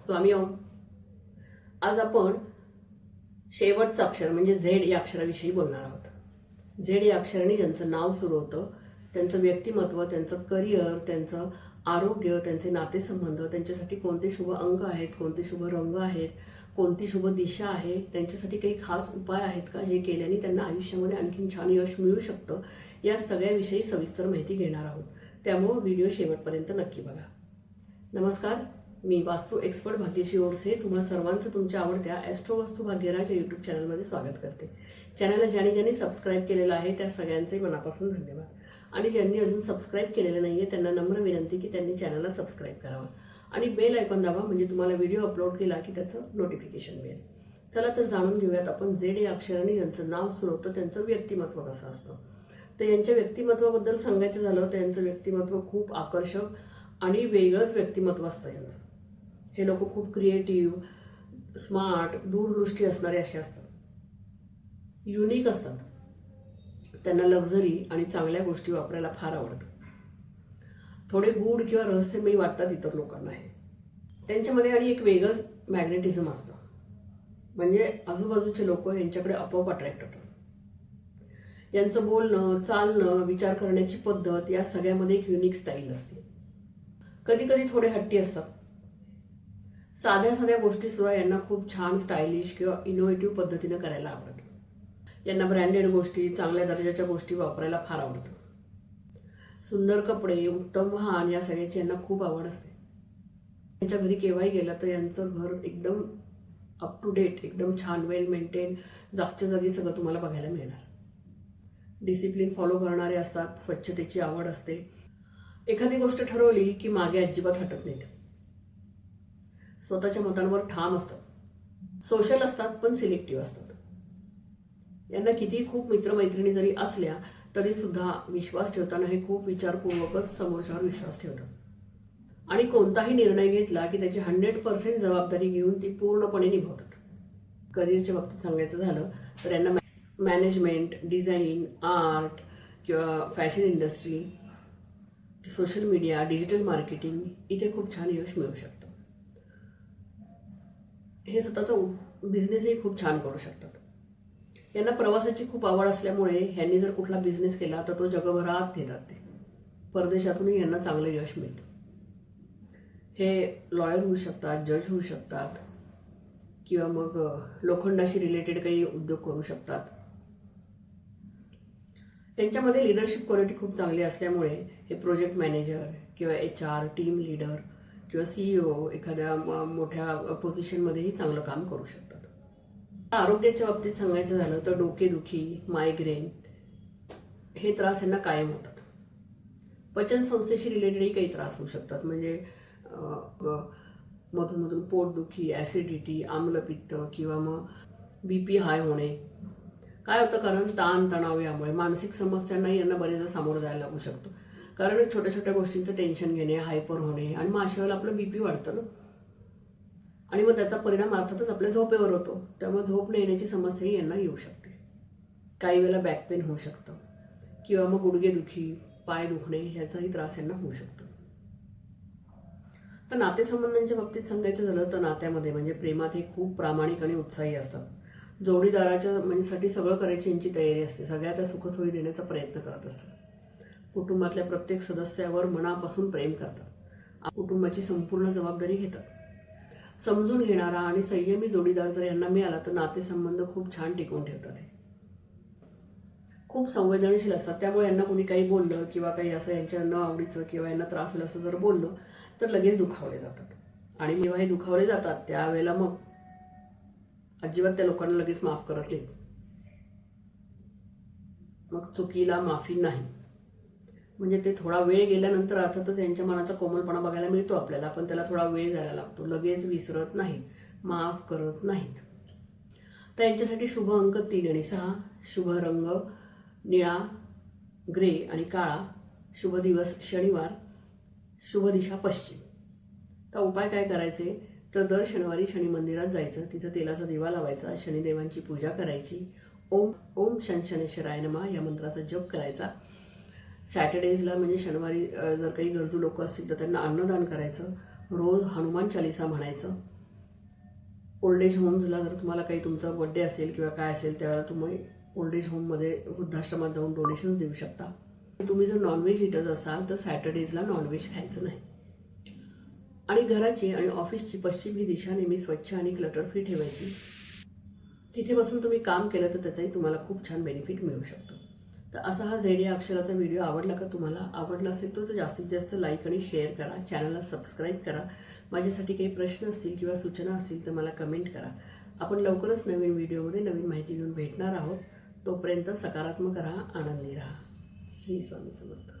स्वामी ओम. आज आपण शेवटचं अक्षर म्हणजे झेड या अक्षराविषयी बोलणार आहोत. झेड या अक्षराने ज्यांचं नाव सुरू होतं त्यांचं व्यक्तिमत्व त्यांचं करिअर त्यांचं आरोग्य त्यांचे नातेसंबंध त्यांच्यासाठी कोणते शुभ अंग आहेत कोणते शुभ रंग आहेत कोणती शुभ दिशा आहे त्यांच्यासाठी काही खास उपाय आहेत का जे केल्याने त्यांना आयुष्यामध्ये आणखीन छान यश मिळू शकतं या सगळ्याविषयी सविस्तर माहिती घेणार आहोत. त्यामुळं व्हिडिओ शेवटपर्यंत नक्की बघा. नमस्कार. मी वास्तू एक्सपर्ट भाग्यशी ओडसे तुम्हा सर्वांचं तुमच्या आवडत्या ॲस्ट्रो वास्तू भाग्यराज या यूट्यूब चॅनलमध्ये स्वागत करते. चॅनलला ज्याने ज्यांनी सबस्क्राईब केलेलं आहे त्या सगळ्यांचे मनापासून धन्यवाद. आणि ज्यांनी अजून सबस्क्राईब केलेलं नाही आहे त्यांना नम्र विनंती की त्यांनी चॅनलला सबस्क्राईब करावा. आणि बेल ऐकून दाबा म्हणजे तुम्हाला व्हिडिओ अपलोड केला की त्याचं नोटिफिकेशन मिळेल. चला तर जाणून घेऊयात आपण जे डे अक्षराने ज्यांचं नाव सुरू होतं त्यांचं व्यक्तिमत्व कसं असतं. तर यांच्या व्यक्तिमत्वाबद्दल सांगायचं झालं तर यांचं व्यक्तिमत्व खूप आकर्षक आणि वेगळंच व्यक्तिमत्व असतं यांचं. हे लोक खूप क्रिएटिव्ह स्मार्ट दूरदृष्टी असणारे असे असतात. युनिक असतात. त्यांना लक्झरी आणि चांगल्या गोष्टी वापरायला फार आवडतं. थोडे गूढ किंवा रहस्यमयी वाटतात इतर लोकांना हे. त्यांच्यामध्ये आणि एक वेगळंच मॅग्नेटिझम असतं. म्हणजे आजूबाजूचे लोक यांच्याकडे आपोआप अट्रॅक्ट होतात. यांचं बोलणं चालणं विचार करण्याची पद्धत या सगळ्यामध्ये एक युनिक स्टाईल असते. कधी कधी थोडे हट्टी असतात. साध्या साध्या गोष्टी सुद्धा यांना खूप छान स्टायलिश किंवा इनोव्हेटिव्ह पद्धतीनं करायला आवडतं. यांना ब्रँडेड गोष्टी चांगल्या दर्जाच्या गोष्टी वापरायला फार आवडतं. सुंदर कपडे उत्तम वाहन या सगळ्याची यांना खूप आवड असते. त्यांच्या घरी केव्हाही गेला तर यांचं घर एकदम अप टू डेट एकदम छान वेल मेंटेन जागच्या जागी सगळं तुम्हाला बघायला मिळणार. डिसिप्लिन फॉलो करणारे असतात स्वच्छतेची आवड असते. एखादी गोष्ट ठरवली की मागे अजिबात हटत नाहीत. स्वतःच्या मतांवर ठाम असतात. सोशल असतात पण सिलेक्टिव्ह असतात. यांना किती खूप मित्रमैत्रिणी जरी असल्या तरी सुद्धा विश्वास ठेवताना हे खूप विचारपूर्वकच समोरच्यावर विश्वास ठेवतात. आणि कोणताही निर्णय घेतला की त्याची हंड्रेड पर्सेंट जबाबदारी घेऊन ती पूर्णपणे निभावतात. करिअरच्या बाबतीत सांगायचं झालं तर यांना मॅनेजमेंट डिझाईन आर्ट किंवा fashion industry social media digital marketing इथे खूप छान यश मिळू शकतं. हे स्वतःचा बिझनेसही खूप छान करू शकतात. यांना प्रवासाची खूप आवड असल्यामुळे ह्यांनी जर कुठला बिझनेस केला तर तो जगभरात नेतात ते. परदेशातूनही यांना चांगलं यश मिळतं. हे लॉयर होऊ शकतात जज होऊ शकतात किंवा मग लोखंडाशी रिलेटेड काही उद्योग करू शकतात. त्यांच्यामध्ये लिडरशिप क्वालिटी खूप चांगली असल्यामुळे हे प्रोजेक्ट मॅनेजर किंवा एच आर टीम लीडर किंवा सीईओ एखाद्या मोठ्या पोझिशनमध्येही चांगलं काम करू शकतात. आरोग्याच्या बाबतीत सांगायचं झालं तर डोकेदुखी मायग्रेन हे त्रास यांना कायम होतात. पचन संस्थेशी रिलेटेडही काही त्रास होऊ शकतात. म्हणजे मधून मधून पोटदुखी ॲसिडिटी आम्लपित्त किंवा मग बी पी हाय होणे. काय होतं? कारण ताणतणाव यामुळे मानसिक समस्यांनाही यांना बरेचदा सामोरं जायला लागू शकतं. कारण छोट्या छोट्या गोष्टींचं टेन्शन घेणे हायपर होणे आणि मग अशा वेळेला आपलं बीपी वाढतं ना. आणि मग त्याचा परिणाम अर्थातच आपल्या झोपेवर होतो. त्यामुळे झोप न येण्याची समस्याही यांना येऊ शकते. काही वेळेला बॅक पेन होऊ शकतं. किंवा मग गुडघेदुखी पाय दुखणे ह्याचाही त्रास यांना होऊ शकतो. तर नातेसंबंधांच्या बाबतीत सांगायचं झालं तर नात्यामध्ये म्हणजे प्रेमात हे खूप प्रामाणिक आणि उत्साही असतात. जोडीदाराच्या म्हणजे साठी सगळं करायची यांची तयारी असते. सगळ्या त्या सुखसोयी देण्याचा प्रयत्न करत असतात. कुटुंबातल्या प्रत्येक सदस्यावर मनापासून प्रेम करतात. कुटुंबाची संपूर्ण जबाबदारी घेतात. समजून घेणारा आणि संयमी जोडीदार जर यांना मिळाला तर नातेसंबंध खूप छान टिकवून ठेवतात हे. खूप संवेदनशील असतात. त्यामुळे यांना कोणी काही बोललं किंवा काही असं यांच्या न आवडीचं किंवा यांना त्रास होईल असं जर बोललं तर लगेच दुखावले जातात. आणि जेव्हा हे दुखावले जातात त्यावेळेला मग अजिबात त्या लोकांना लगेच माफ करत नाही मग चुकीला माफी नाही. म्हणजे ते थोडा वेळ गेल्यानंतर अर्थातच यांच्या मनाचा कोमलपणा बघायला मिळतो आपल्याला पण त्याला थोडा वेळ जायला लागतो. लगेच विसरत नाहीत माफ करत नाहीत. तर यांच्यासाठी शुभ अंक तीन आणि सहा शुभ रंग निळा ग्रे आणि काळा शुभ दिवस शनिवार शुभ दिशा पश्चिम. तर उपाय काय करायचे? तर दर शनिवारी शनी मंदिरात जायचं तिथं तेलाचा दिवा लावायचा शनिदेवांची पूजा करायची. ओम ओम शन शनेश्वराय नमा या मंत्राचा जप करायचा. सॅटर्डेजला म्हणजे शनिवारी जर काही गरजू लोक असतील तर त्यांना अन्नदान करायचं. रोज हनुमान चालिसा म्हणायचं. ओल्ड एज होम्सला जर तुम्हाला काही तुमचा बड्डे असेल किंवा काय असेल त्यावेळेला तुम्ही ओल्ड एज होममध्ये वृद्धाश्रमात जाऊन डोनेशन्स देऊ शकता. तुम्ही जर नॉनव्हेज इटर्स असाल तर सॅटर्डेजला नॉनव्हेज खायचं नाही. आणि घराची आणि ऑफिसची पश्चिम ही दिशा नेहमी स्वच्छ आणि क्लटर फ्री ठेवायची. तिथे बसून तुम्ही काम केलं तर त्याचाही तुम्हाला खूप छान बेनिफिट मिळू शकतो. तर असा हा झेड या अक्षराचा व्हिडिओ आवडला का तुम्हाला? आवडला असेल तर तो जास्तीत जास्त लाईक आणि शेअर करा. चॅनलला सबस्क्राईब करा. माझ्यासाठी काही प्रश्न असतील किंवा सूचना असतील तर मला कमेंट करा. आपण लवकरच नवीन व्हिडिओमध्ये नवीन माहिती घेऊन भेटणार आहोत. तोपर्यंत सकारात्मक राहा आनंदी राहा. श्री स्वामी समर्थ.